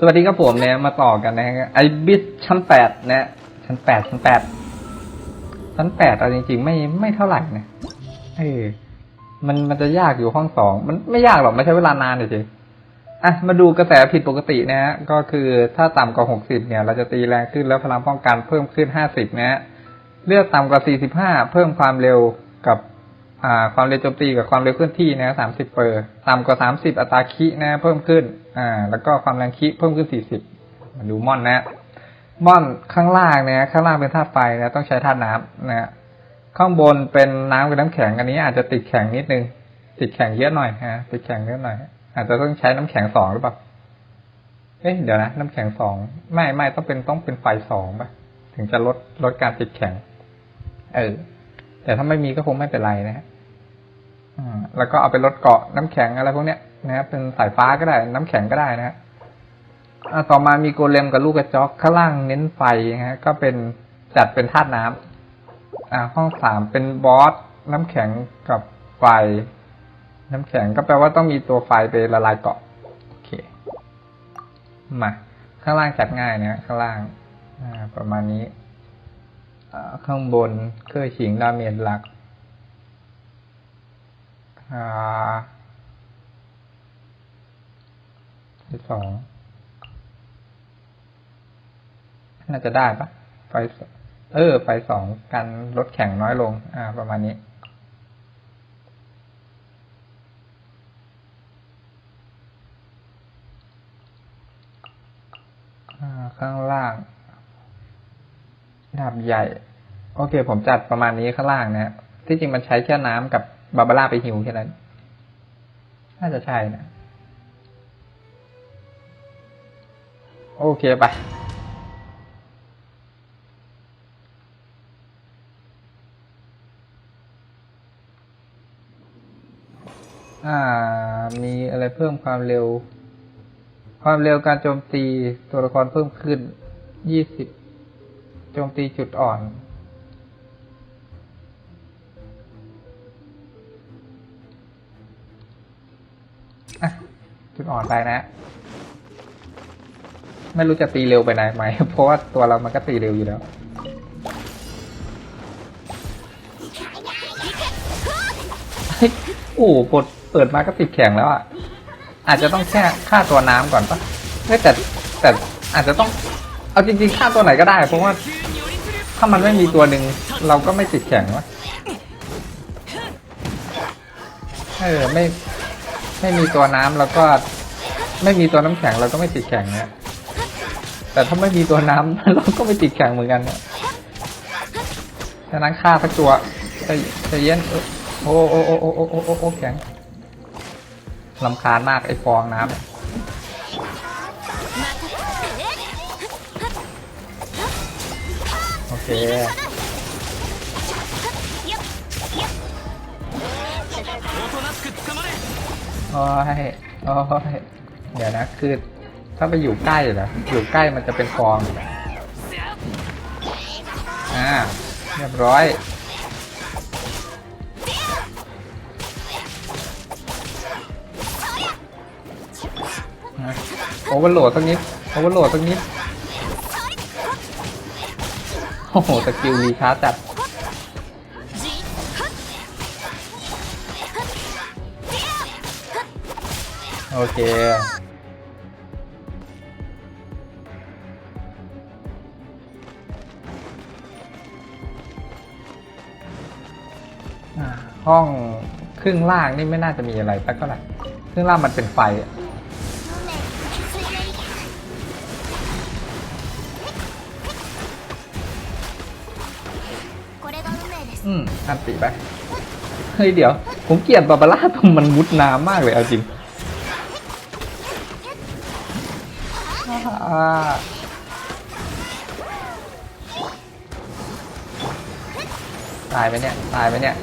สวัสดีครับผมเนี่ยมาต่อกันนะฮะไอบิสชั้นแปดนะชั้นแปดชั้นแปดชั้นแปดเอาจริงๆ ไม่ไม่เท่าไหร่นะเออมันมันจะยากอยู่ห้องสองมันไม่ยากหรอกไม่ใช้เวลานานเฉยๆอะมาดูกระแสผิดปกตินะฮะก็คือถ้าต่ำกว่าหกสิบเนี่ย เราจะตีแรงขึ้นแล้วพลังป้องกันเพิ่มขึ้นห้าสิบนะฮะเลือกต่ำกว่าสี่สิบห้าเพิ่มความเร็วกับ ความเร็วโจมตีกับความเร็วเคลื่อนที่นะสามสิบเปอร์ต่ำกว่าสามสิบอัตราคินะ เพิ่มขึ้น อ่า แล้วก็ความแรงคิเพิ่มขึ้นสี่สิบมาดูม่อนนะ ม่อนข้างล่างเนี่ยข้างล่างเป็นธาตุไฟนะต้องใช้ธาตุน้ำนะข้างบนเป็นน้ำกับน้ำแข็งอันนี้อาจจะติดแข็งนิดนึง ติดแข็งเยอะหน่อยฮะติดแข็งเยอะหน่อย อาจจะต้องใช้น้ำแข็งสองหรือเปล่าเอ๊ะเดี๋ยวนะน้ำแข็งสองไม่ไม่ต้องเป็นต้องเป็นไฟสองป่ะถึงจะลดลดการติดแข็ง เออแต่ถ้าไม่มีก็คงไม่เป็นไรนะฮะ แล้วก็เอาไปลดเกาะน้ำแข็งอะไรพวกเนี้ยนะครับเป็นสายฟ้าก็ได้ น้ำแข็งก็ได้นะฮะต่อมามีโกเลมกับลูกกระจอกข้างล่างเน้นไฟนะฮะก็เป็นจัดเป็นธาตุน้ำอ่า ห้องสามเป็นบอสน้ำแข็งกับไฟ น้ำแข็งก็แปลว่าต้องมีตัวไฟไปละลายเกาะโอเคมาข้างล่างจัดง่ายนะฮะข้างล่างอ่าประมาณนี้อ่าข้างบนเครื่องฉิงดาเมจหลัก อ่าที่สองน่าจะได้ปะไฟเออ ไฟสองกันลดแข็งน้อยลง อ่า ประมาณนี้อ่าข้างล่างดาบใหญ่ โอเค ผมจัดประมาณนี้ข้างล่างนะที่จริงมันใช้แค่น้ำกับ บาบาร่าไปหิวแค่นั้น น่าจะใช่นะ โอเคไปอ่า มีอะไรเพิ่มความเร็ว ความเร็วการโจมตีตัวละครเพิ่มขึ้นยี่สิบโจมตีจุดอ่อน จุดอ่อนไปนะ ไม่รู้จะตีเร็วไปไหนไหม เพราะว่าตัวเรามันก็ตีเร็วอยู่แล้วโอ้โหปดเปิดมาก็ติดแข็งแล้วอะ อาจจะต้องแค่ฆ่าตัวน้ำก่อนปะแต่แต่อาจจะต้องเอาจริงๆฆ่าตัวไหนก็ได้ เพราะว่า ถ้ามันไม่มีตัวหนึ่งเราก็ไม่ติดแข็งวะเออไม่ ไม่มีตัวน้ำแล้วก็ไม่มีตัวน้ำแข็งเราก็ไม่ติดแข็งเนี่ยแต่ถ้าไม่มีตัวน้ำเราก็ไม่ติดแข็งเหมือนกันเนี่ยฉะนั้นฆ่าสักตัวใจใจเย็นโอ้โอ้โอ้โอ้โอ้โอ้โอ้โอ้แข็งลำคาญมากไอ้ฟองน้ำโอเค โอ้ยโอ้ยเดี๋ยวนะ คือ ถ้าไปอยู่ใกล้เหรออยู่ใกล้มันจะเป็นฟองอ่าเรียบร้อยโอเวอร์โหลดสักนิดโอเวอร์โหลดสักนิดโอ้โหสกิลรีชาร์จัด โอเค ห้องครึ่งล่างนี่ไม่น่าจะมีอะไรสักเท่าไหร่ครึ่งล่างมันเป็นไฟอะอืมอันติไป เฮ้ยเดี๋ยว ผมเกลียดบาบาร่าตรงมันมุดน้ำมากเลยเอาจริง อ่า ตายไหมเนี่ย ตายไหมเนี่ย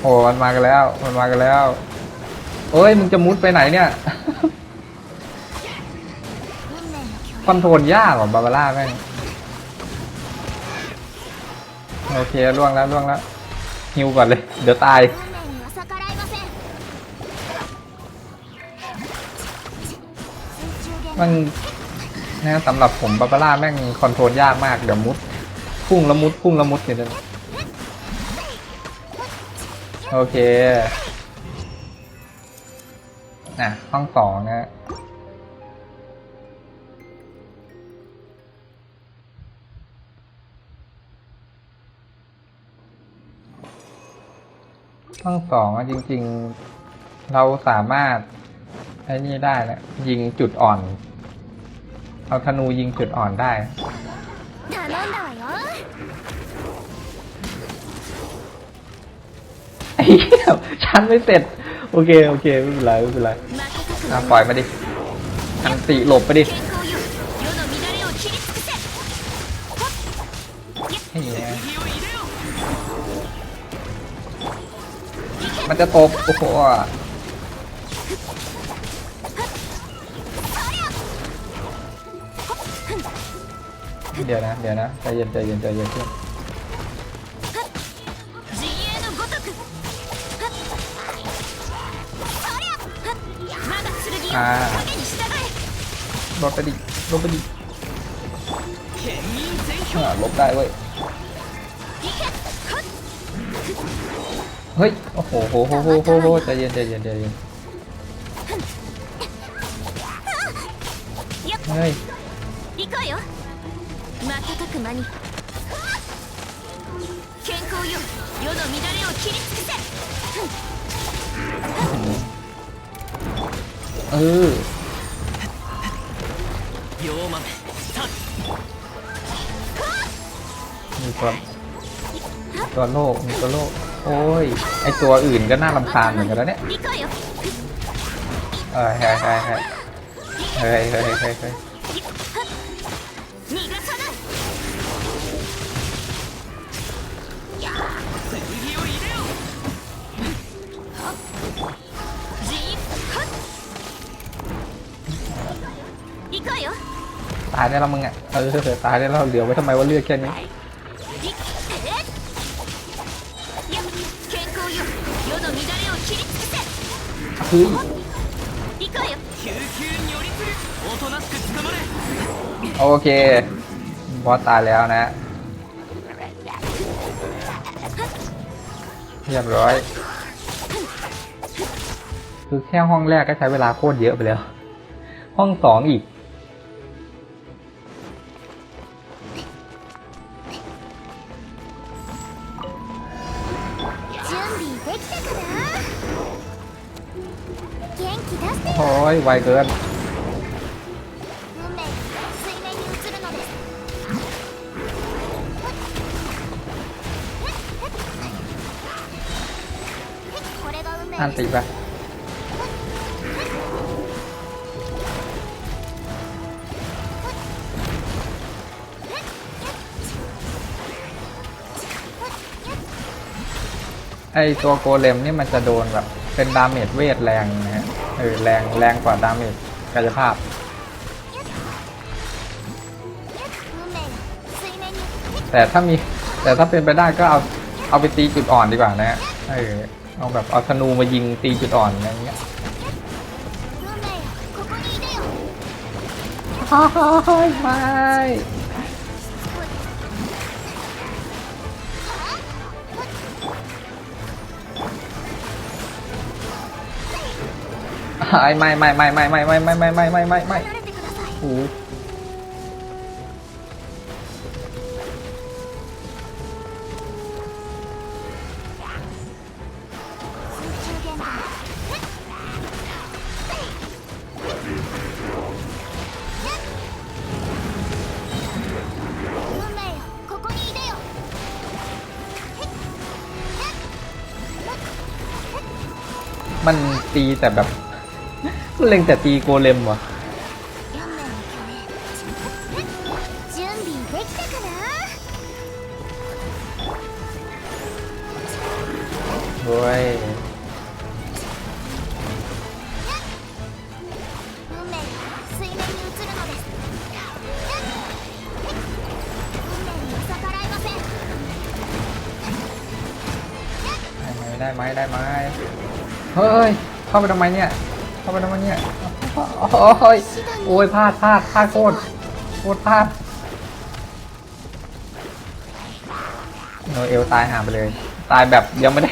โอ้มันมากันแล้ว มันมากันแล้วเอ้ย มึงจะมุดไปไหนเนี่ย คอนโทรลยากกว่าบาบาร่าแม่ง โอเคล่วงแล้วล่วงแล้ว ฮิวก่อนเลย เดี๋ยวตาย มันนะสำหรับผมบาบาร่าแม่งคอนโทรลยากมาก เดี๋ยวมุด พุ่งละมุด พุ่งละมุดเนี่ยโอเคอะห้องสองนะห้องสองอจริง ๆ เราสามารถไอ้นี่ได้นะยิงจุดอ่อน เอาธนูยิงจุดอ่อนได้ ไอ้เหี้ยฉันไม่เสร็จ โอเค โอเค ไม่เป็นไร ไม่เป็นไรปล่อยมาดิทันติหลบไปดิมันจะตกโอ้โห เดี๋ยวนะเดี๋ยวนะใจเย็นใจเย็นใจเย็นเพื่อนอ่าลบไปดิลบไปดิลบได้เว้ยเฮ้ย โอ้โหโหโหโหโหโหใจเย็นใจเย็นใจเย็นเฮ้ย 瞬く間に健康よ世の乱れを切り尽くせ เออ 溶豆スタート มีตัวตัวโลกมีตัวโลก โอ้ย ไอตัวอื่นก็น่ารำคาญเหมือนกันแล้วเนี่ย 行こうよ เออเฮ้ยเฮ้ยเฮ้ยเฮ้ยเฮ้ยเฮ้ย ตายได้แล้วมึงอะเออตายได้แล้วเหลือไว้ทำไมว่าเลือดแค่นี้โอเค บอสตายแล้วนะเรียบร้อย คือแค่ห้องแรกก็ใช้เวลาโคตรเยอะไปแล้ว ห้องสองอีก โอ้ยไวเกินอันตีไปไอตัวโกเลมนี่มันจะโดนแบบ เป็นดาเมจเวทแรงนะฮะ ออแรงแรงกว่าดาเมจกายภาพแต่ถ้ามีแต่ถ้าเป็นไปได้ก็เอาเอาไปตีจุดอ่อนดีกว่านะฮะเออเอาแบบเอาธนูมายิงตีจุดอ่อนอะไรเงี้ยโอ้ยไม่ายไม่ไม่ไม่ไม่ไม่ไม่ไม่ไม่ไม่ไม่ไม่ไม่โอ้มันตีแต่แบบ เล็งแต่ตีโกเลมวะโอ้ยได้ไหมได้ไหมเฮ้ย เข้าไปทำไมเนี่ย เข้าไปทำไมเนี่ยโอ้ยโอ้ยพลาดพลาดพลาดโคตรโคตรพลาดโนเอลตายหาไปเลย ตายแบบยังไม่ได้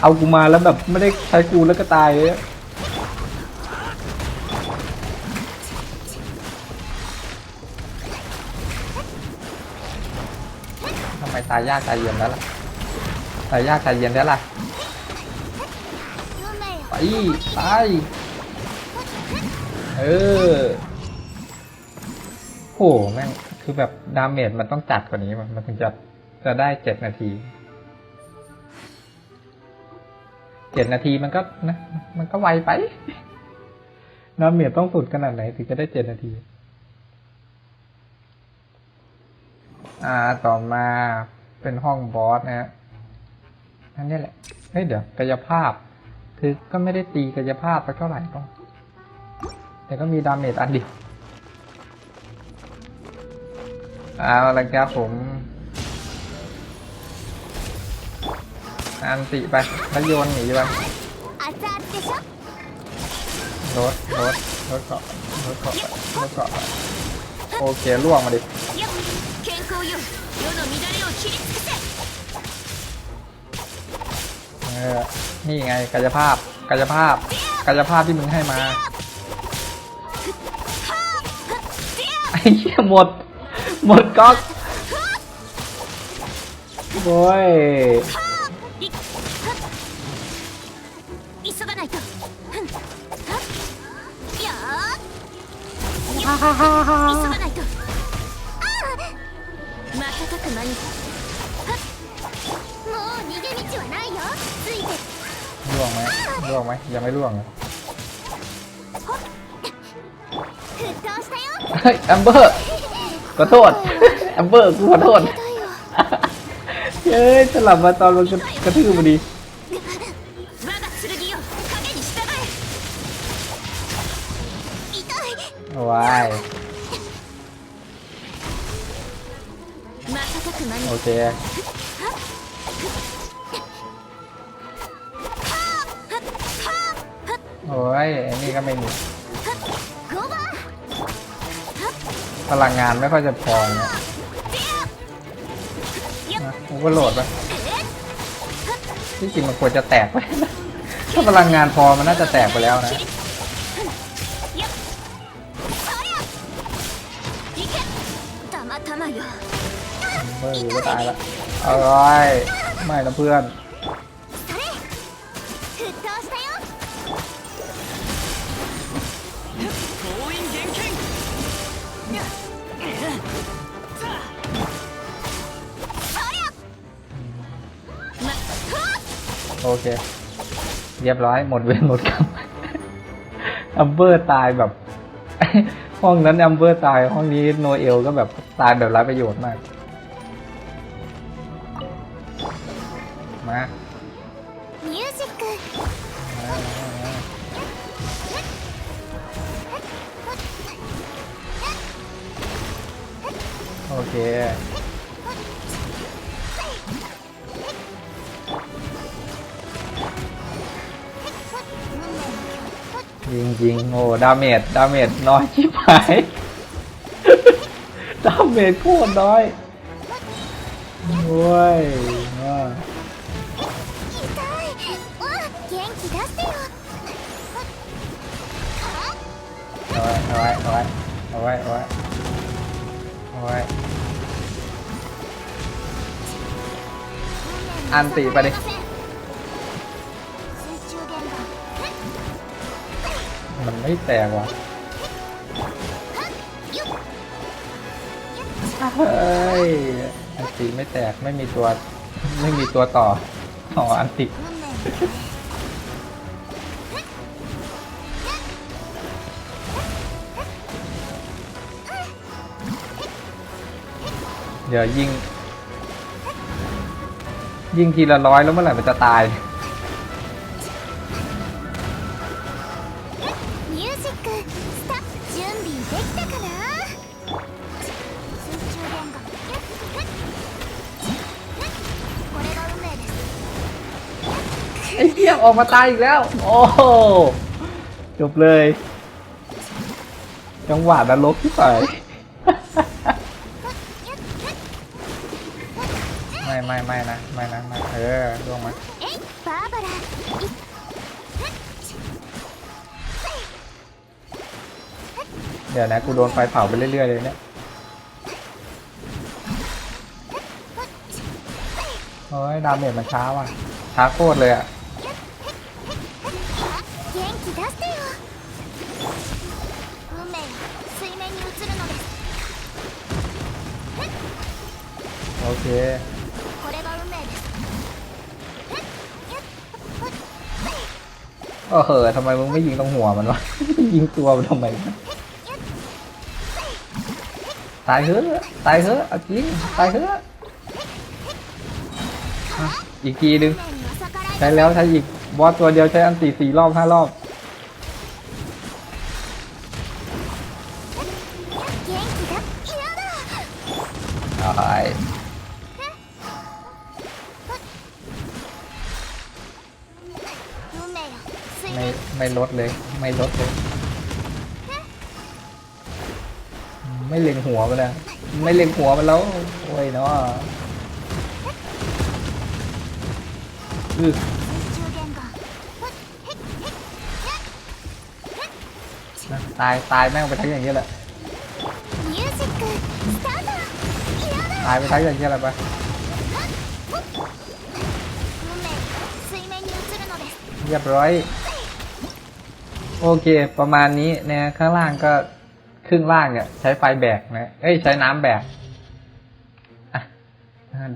เอากูมาแล้วแบบไม่ได้ใช้กูแล้วก็ตายเลยทำไมตายยากตายเย็นแล้วล่ะ ตายยากตายเย็นแล้วล่ะ ไป ไป เออโหแม่งคือแบบดาเมจมันต้องจัดกว่านี้มันมันถึงจะจะได้เจ็ดนาทีเจ็ดนาทีมันก็นะมันก็ไวไปดาเมจต้องสุดขนาดไหนถึงจะได้เจ็ดนาที อ่าต่อมาเป็นห้องบอสนะฮะอันนี้แหละเฮ้ยเดี๋ยวกายภาพ คือก็ไม่ได้ตีกายภาพสักเท่าไหร่ก็ แต่ก็มีดาเมจอันเดียวเอาละครับผมอันติไปแล้วยนหนีไปรถรถรถเกาะรถเกาะรถเกาะโอเคล่วงมาดิเออนี่ไงกายภาพกายภาพกายภาพที่มึงให้มา อ้เหี้ยหมด หมดก๊อกโอ้ย いはっ急がないとふんはっよーよっ急がないとああ瞬く間にはっもう逃げ道はないよついて ล่วงไหมล่วงไหมยังไม่ล่วงเลย เฮ้ยแอมเบอร์ขอโทษแอมเบอร์กูขอโทษเฮ้ยสลับมาตอนเรกระทืบพอดีว้ายโอเคโอ้ยอันนี้ก็ไม่มี พลังงานไม่ค่อยจะพอเนี่ยนะโอโหลดปะที่จริงมันควรจะแตกไปถ้าพลังงานพอมันน่าจะแตกไปแล้วนะเบอร์ก็ตายละอร่อยไม่ละเพื่อน อเค เรียบร้อยหมดเวรหมดกรรมอัมเบอร์ตายแบบ ห้องนั้นอัมเบอร์ตาย ห้องนี้โนเอลก็แบบตายแบบไร้ประโยชน์มาก มาโอเค ยิงยิงโอ้ดาเมจดาเมจน้อยชิบหายดาเมจโคตรน้อยโอ้ยว่าเอาไว้เอาไว้เอาไว้เอาไว้เอาไว้อันตีไปดิ มันไม่แตกว่ะเฮ้ยอันติไม่แตกไม่มีตัวไม่มีตัวต่ออ๋ออันติเดี๋ยวยิง ยิงทีละร้อยแล้วเมื่อไหร่มันจะตาย ไอ้เหี้ยออกมาตายอีกแล้ว โอ้โหจบเลย จังหวะนรกที่ไปไม่ไม่ไม่นะไม่นะไม่เออล่วงมาเดี๋ยวนะกูโดนไฟเผาไปเรื่อยๆเลยเนี่ยโอ้ยดาเมจมันช้าว่ะช้าโคตรเลยอะ 気出してよ運命は水面に映るのです โอเค これが運命です โอ้เหอะทำไมมึงไม่ยิงตรงหัวมันวะ ยิงตัวมันทำไมวะตายเถอะตายเถอะเอาจริงตายเถอะอ่ะอีกทีหนึ่ง 運命には逆らえ ใช้แล้วใช้อีกบอสตัวเดียวใช้อันตีสี่รอบห้ารอบ ไม่ไม่ลดเลย ไม่ลดเลย ไม่เล็งหัวไปแล้วไม่เล็งหัวไปแล้วโอ้ยเนาะอือตายตายแม่งไปทั้งอย่างนี้แหละ ตายไปท้ายอย่างเงี้ยอะไรไเรียบร้อย โอเค ประมาณนี้นะข้างล่างก็ครึ่งล่างเนี่ยใช้ไฟแบกนะเอ้ยใช้น้ำแบก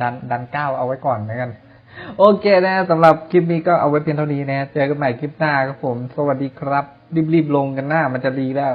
ดันดันก้าวเอาไว้ก่อนนะกัน โอเคนะสำหรับคลิปนี้ก็เอาไว้เพียงเท่านี้นะ เจอกันใหม่คลิปหน้าครับผม สวัสดีครับ รีบๆลงกันหน้ามันจะดีแล้ว